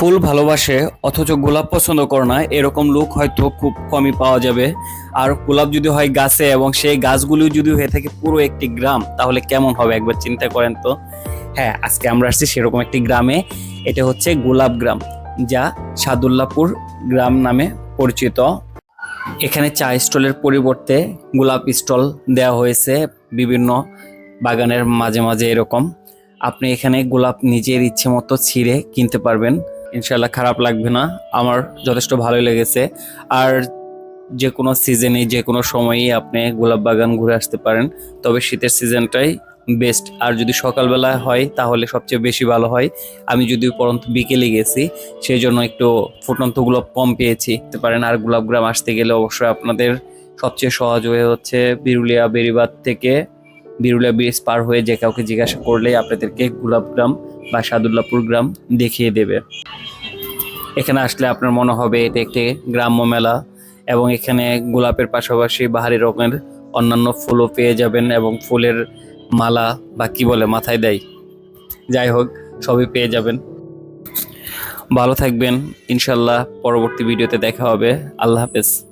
ফুল ভালোবাসে, অথচ গোলাপ পছন্দ করে না, এরকম লোক হয়তো খুব কমই পাওয়া যাবে। আর গোলাপ যদি হয় গাছে এবং সেই গাছগুলি যদি হয়ে থাকে পুরো একটি গ্রাম, তাহলে কেমন হবে একবার চিন্তা করেন তো? হ্যাঁ আজকে আমরা আসছি সেরকম একটি গ্রামে, এটা হচ্ছে গোলাপ গ্রাম, যা সাদুল্লাপুর গ্রাম নামে পরিচিত। এখানে চা স্টলের পরিবর্তে গোলাপ স্টল দেওয়া হয়েছে, বিভিন্ন বাগানের মাঝে মাঝে এরকম। আপনি এখানে গোলাপ নিজের ইচ্ছে মতো ছিঁড়ে কিনতে পারবেন। ইনশাল্লাহ খারাপ লাগবে না। আমার যথেষ্ট ভালোই লেগেছে। আর যে কোনো সিজনে যে কোনো সময়ই আপনি গোলাপ বাগান ঘুরে আসতে পারেন। তবে শীতের সিজনটাই বেস্ট আর যদি সকালবেলা হয়, তাহলে সবচেয়ে বেশি ভালো হয়। আমি যদি পরন্ত বিকেলে গেছি সেই জন্য একটু ফুটন্ত গোলাপ কম পেয়েছি। দেখতে পারেন, আর গোলাপগ্রাম আসতে গেলে অবশ্যই আপনাদের সবচেয়ে সহজ হয়ে হচ্ছে বিরুলিয়া বেরিবাদ থেকে বিরুলিয়া ব্রিজ পার হয়ে যে কাউকে জিজ্ঞাসা করলেই আপনাদেরকে গোলাপগ্রাম বা সাদুল্লাপুর গ্রাম দেখিয়ে দেবে। এখানে আসলে আপনার মনে হবে এটা একটি গ্রাম্য মেলা এবং এখানে গোলাপের পাশাপাশি বাহারি রকমের অন্যান্য ফুলও পেয়ে যাবেন এবং ফুলের মালা বা কি বলে, মাথায় দেয়। যাই হোক, সবই পেয়ে যাবেন। ভালো থাকবেন। ইনশাল্লাহ পরবর্তী ভিডিওতে দেখা হবে। আল্লাহ হাফেজ।